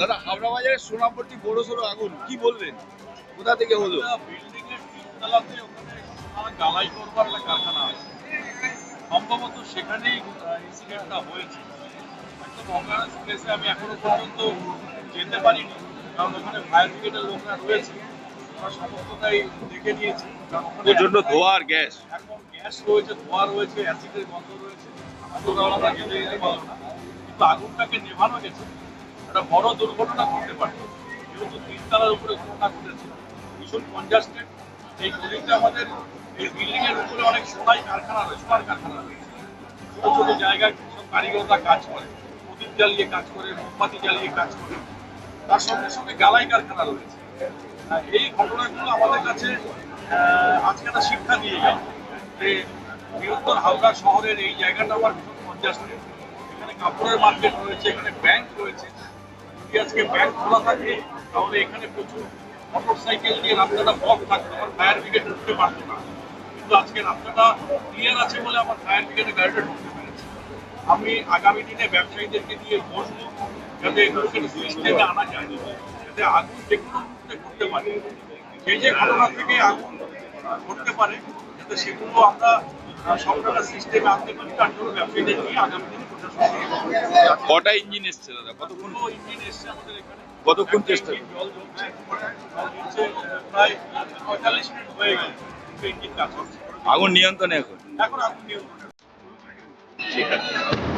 দাদা হাওড়া বাজারে সোনাপট্টি বড় সড়ো আগুন কি বলবেন? কোথা থেকে হলো? বিল্ডিং এর তিনতলাতে ওখানে গালাই করবার একটা কারখানা আছে। সম্ভবত সেখানেই ইনসিডেন্টটা হয়েছে। একদম অজ্ঞান প্লেসে আমি এখনও পর্যন্ত যেতে পারিনি কারণ ওখানে ফায়ার ব্রিগেডের লোকরা রয়েছে। ওরা সমস্তটাই দেখে নিয়েছি। ওখানে প্রচণ্ড ধোয়া আর গ্যাস। এখন গ্যাস রয়েছে ধোয়া রয়েছে অ্যাসিডের গন্ধ রয়েছে। আমরা যেতে পারব না। কিন্তু আগুনটাকে নেভানো গেছে। একটা বড় দুর্ঘটনা ঘটতে পারে। যেহেতু তিনতলার উপরে ঘটনা ঘটেছে, ভীষণ কনজাস্টেড এই গলিতে আমাদের এই বিল্ডিং এর উপরে অনেক সোনাই কারখানা রয়েছে, সোনার কারখানা রয়েছে। ছোট ছোট জায়গায় সব কারিগররা কাজ করে, প্রদীপ জ্বালিয়ে কাজ করে, মোমবাতি জ্বালিয়ে কাজ করে। তার সঙ্গে সঙ্গে গালাই কারখানা রয়েছে। এই ঘটনাগুলো আমাদের কাছে আজকে একটা শিক্ষা দিয়ে গেল যে বৃহত্তর হাওড়া শহরের এই জায়গাটা আমার ভীষণ কনজাস্টেড এখানে কাপড়ের মার্কেট রয়েছে, এখানে ব্যাংক রয়েছে। আজকে ব্যাংক খোলা থাকে তাহলে এখানে প্রচুর মোটর সাইকেল নিয়ে রাস্তাটা ব্লক থাকতো আমার ফায়ার ব্রিগেড ঢুকতে পারতো না। কিন্তু আজকে রাস্তাটা ক্লিয়ার আছে বলে আমার ফায়ার ব্রিগেডের গাড়িটা ঢুকতে পেরেছে। আমি আগামী দিনে ব্যবসায়ীদেরকে দিয়ে যাতে এগুলোকে সিস্টেমে আনা যায় যাতে আগুন যে কোনো পারে যে যে ঘটনা থেকে আগুন ঘটতে পারে যাতে সেগুলো আমরা আহ, সবকটা সিস্টেমে আনতে পারি তার জন্য ব্যবসায়ীদের নিয়ে আগামী দিনে কটা ইঞ্জিন এসছে দাদা? কতক্ষণ? ইঞ্জিন এসছে আমাদের এখানে। কতক্ষণ চেষ্টা? আগুন নিয়ন্ত্রণে এখন? এখন আগুন নিয়ন্ত্রণে। ঠিক আছে।